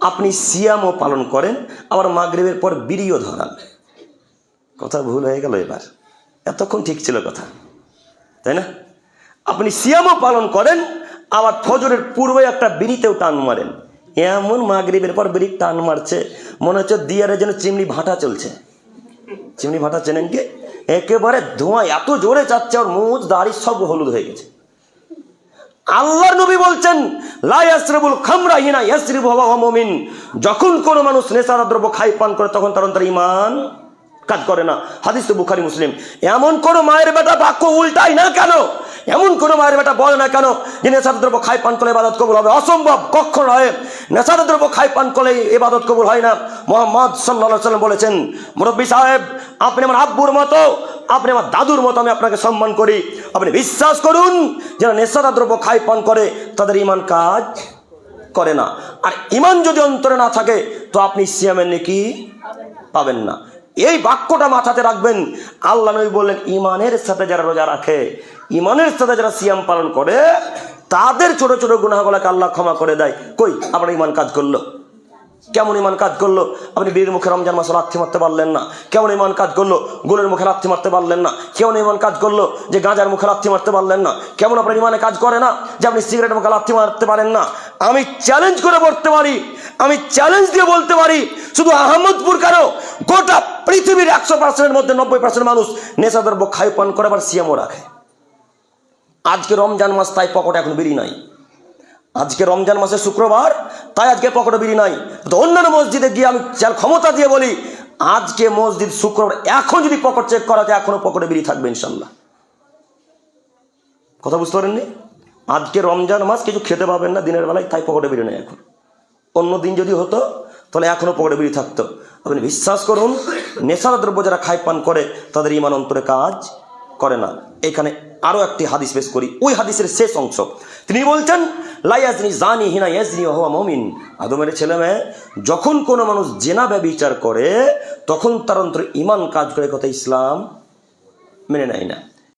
আপনি সিয়ামও পালন করেন, আবার মাগরিবের পর বিড়িও ধরান। কথা ভুল হয়ে গেল এবার। এতক্ষণ ঠিক ছিল কথা। তাই না? আপনি সিয়ামও পালন করেন, আবার ফজরের পূর্বে একটা বিড়িতেও টান মারেন। এমন মাগরিবের পর বিড়ি টান মারছে, মনে হচ্ছে দিয়ারে যেন চিমনি ভাটা চলছে। চিমনি ভাটা চেনেন কি? একেবারে ধোঁয়া এত জোরে চাচ্ছে ওর মুখ দাড়ি সব হলুদ হয়ে গেছে। আল্লাহর নবী বলছেন যখন কোনো মানুষ নেশার দ্রব্য খাই পান করে, তখন তার অন্তরে ইমান কাজ করে না। হাদিস তো বুখারী, মুসলিম। এমন কোন মায়ের বেটা বাক্য উল্টাই না কেন? এমন কোন মায়ের বেটা বলে না কেন যে নেশার দ্রব্য খাই পান করলে এবাদত কবুল হবে? অসম্ভব কখন হয়। নেশার দ্রব্য খাই পান করলে এবাদত কবুল হয় না। মোহাম্মদ সাল্লাল্লাহু সাল্লাম বলেছেন, মুরব্বী সাহেব, আপনি আমার আব্বুর মতো আপনি আমার দাদুর মতো আমি আপনাকে সম্মান করি। আপনি বিশ্বাস করুন যারা নেশাদা দ্রব্য খাই পান করে, তাদের ইমান কাজ করে না। আর ইমান যদি অন্তরে না থাকে, তো আপনি সিয়ামের নাকি পাবেন না। এই বাক্যটা মাথাতে রাখবেন, আল্লাহ নবী বললেন ইমানের সাথে যারা রোজা রাখে ইমানের সাথে যারা সিয়াম পালন করে, তাদের ছোট ছোট গুনাহগুলোকে আল্লাহ ক্ষমা করে দেয়। কই? আপনার ইমান কাজ করল। কেমন ইমান কাজ করল? আপনি বীর মুখে রমজান মাসে লাথি মারতে পারলেন না। কেমন ইমান কাজ করল? গুলের মুখে লাথি মারতে পারলেন না। কেমন ইমান কাজ করল যে গাঁজার মুখে লাথি মারতে পারলেন না? কেমন আপনার ইমানে কাজ করে না যে আপনি সিগারেট মুখে লাথি মারতে পারেন না? আমি চ্যালেঞ্জ করে বলতে পারি, আমি চ্যালেঞ্জ দিয়ে বলতে পারি, শুধু আহমদপুর কেন? গোটা পৃথিবীর একশো পার্সেন্টের মধ্যে নব্বই পার্সেন্ট মানুষ নেশাদ্রব্য খাই পান করে, আবার সিএমও রাখে। আজকে রমজান মাস তাই পকেটে এখন বেরিয়ে নাই। আজকে রমজান মাসে শুক্রবার তাই আজকে পকেটে বিড়ি নাই। তো অন্যান্য মসজিদে গিয়ে আমি যার ক্ষমতা দিয়ে বলি, আজকে মসজিদ শুক্রবার, এখন যদি পকেট চেক করা যায় এখনও পকেটে বিড়ি থাকবে ইনশাল্লাহ কথা বুঝতে পারেননি? আজকে রমজান মাস, কিছু খেতে পাবেন না, দিনের বেলায়, তাই পকেটে বিড়ি নেই এখন। অন্য দিন যদি হতো, তাহলে এখনও পকেটে বিড়ি থাকতো। আপনি বিশ্বাস করুন, নেশার দ্রব্য যারা খাই পান করে, তাদের ইমান অন্তরে কাজ করে না। এখানে আরও একটি হাদিস পেশ করি। ওই হাদিসের শেষ অংশ। তিনি বলছেন, লাইয়াজনি জানি হিনা ইয়াজনি হওয়া মমিন। আদমের ছেলে মেয়ে, যখন কোনো মানুষ জেনা ব্যবিচার করে, তখন তার অন্তরে ইমান কাজ করে, কথা ইসলাম মেনে নেয় না।